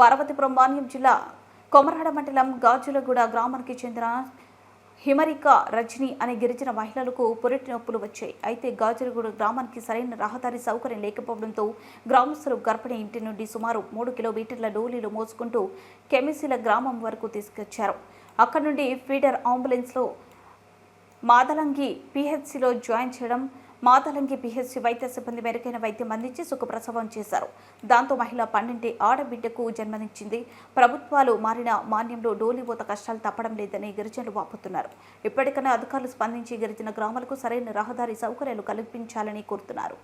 పార్వతీపురం మాన్యం జిల్లా కొమరాడ మండలం గాజులగూడ గ్రామానికి చెందిన హిమరిక రజని అనే గిరిజన మహిళలకు పురిటి నొప్పులు వచ్చాయి. అయితే గాజులగూడ గ్రామానికి సరైన రహదారి సౌకర్యం లేకపోవడంతో గ్రామస్తులు గర్భిణి ఇంటి నుండి సుమారు మూడు కిలోమీటర్ల డోలీలు మోసుకుంటూ కెమిసిల గ్రామం వరకు తీసుకొచ్చారు. అక్కడి నుండి ఫీడర్ అంబులెన్స్లో మాదలంగి పిహెచ్సిలో జాయిన్ చేయడం మాతలంగి పిహెచ్సి వైద్య సిబ్బంది మెరుగైన వైద్యం అందించి సుఖప్రసవం చేశారు. దాంతో మహిళ పన్నెంటి ఆడబిడ్డకు జన్మనిచ్చింది. ప్రభుత్వాలు మారిన మాన్యంలో డోలిపోత కష్టాలు తప్పడం లేదని గిరిజనులు వాపుతున్నారు. ఇప్పటికైనా అధికారులు స్పందించి గిరిజన గ్రామాలకు సరైన రహదారి సౌకర్యాలు కల్పించాలని కోరుతున్నారు.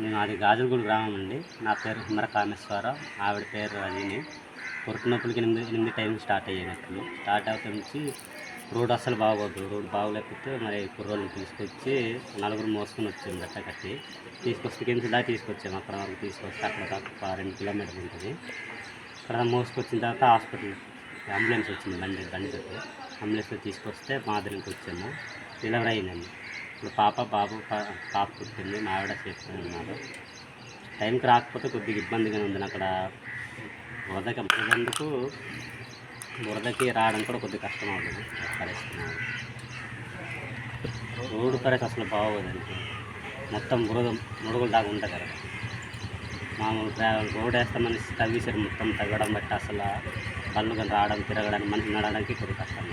నేను అది గాజులగూడ గ్రామం అండి. నా పేరు హిమర కామేశ్వరరావు. ఆవిడ పేరు రజని పురుటి నొప్పులకి ఎనిమిది ఎనిమిది టైం స్టార్ట్ అయ్యేటట్లు. స్టార్ట్ అవుతా నుంచి రోడ్ అస్సలు బాగోదు. రోడ్ బాగోలేకపోతే మరి కుర్రోళ్ళని తీసుకొచ్చి నలుగురు మోసుకొని వచ్చింది గట్ట కట్టి. తీసుకొస్తే కింద తీసుకొచ్చాము అక్కడ వరకు తీసుకొస్తే అక్కడ దాకా ఒక రెండు కిలోమీటర్లు ఉంటుంది. అక్కడ మోసుకొచ్చిన తర్వాత హాస్పిటల్ అంబులెన్స్ వచ్చింది బండి బండి పెట్టి అంబులెన్స్లో తీసుకొస్తే మాదిరికి వచ్చాము. డెలివరీ అయిందండి. పాప బాబు పా- పాప పుట్టింది మా ఆవిడ చేస్తూ ఉన్నారు టైంకి రాకపోతే కొద్దిగా ఇబ్బందిగానే ఉంది. అక్కడ బురదకి బురదందుకు బురదకి రావడం కూడా కొద్దిగా కష్టం అవుతుంది. రోడ్డు పరిస్థితి అసలు బాగోదండి మొత్తం బురద మురుగులు దాకా ఉంటుంది కదా. మామూలు ట్రావెల్ రోడ్ వేస్తామని తవ్వేసారు మొత్తం తగ్గడం బట్టి అసలు బళ్ళు కానీ రావడం తిరగడానికి మనిషి నడడానికి కొద్దిగా కష్టం.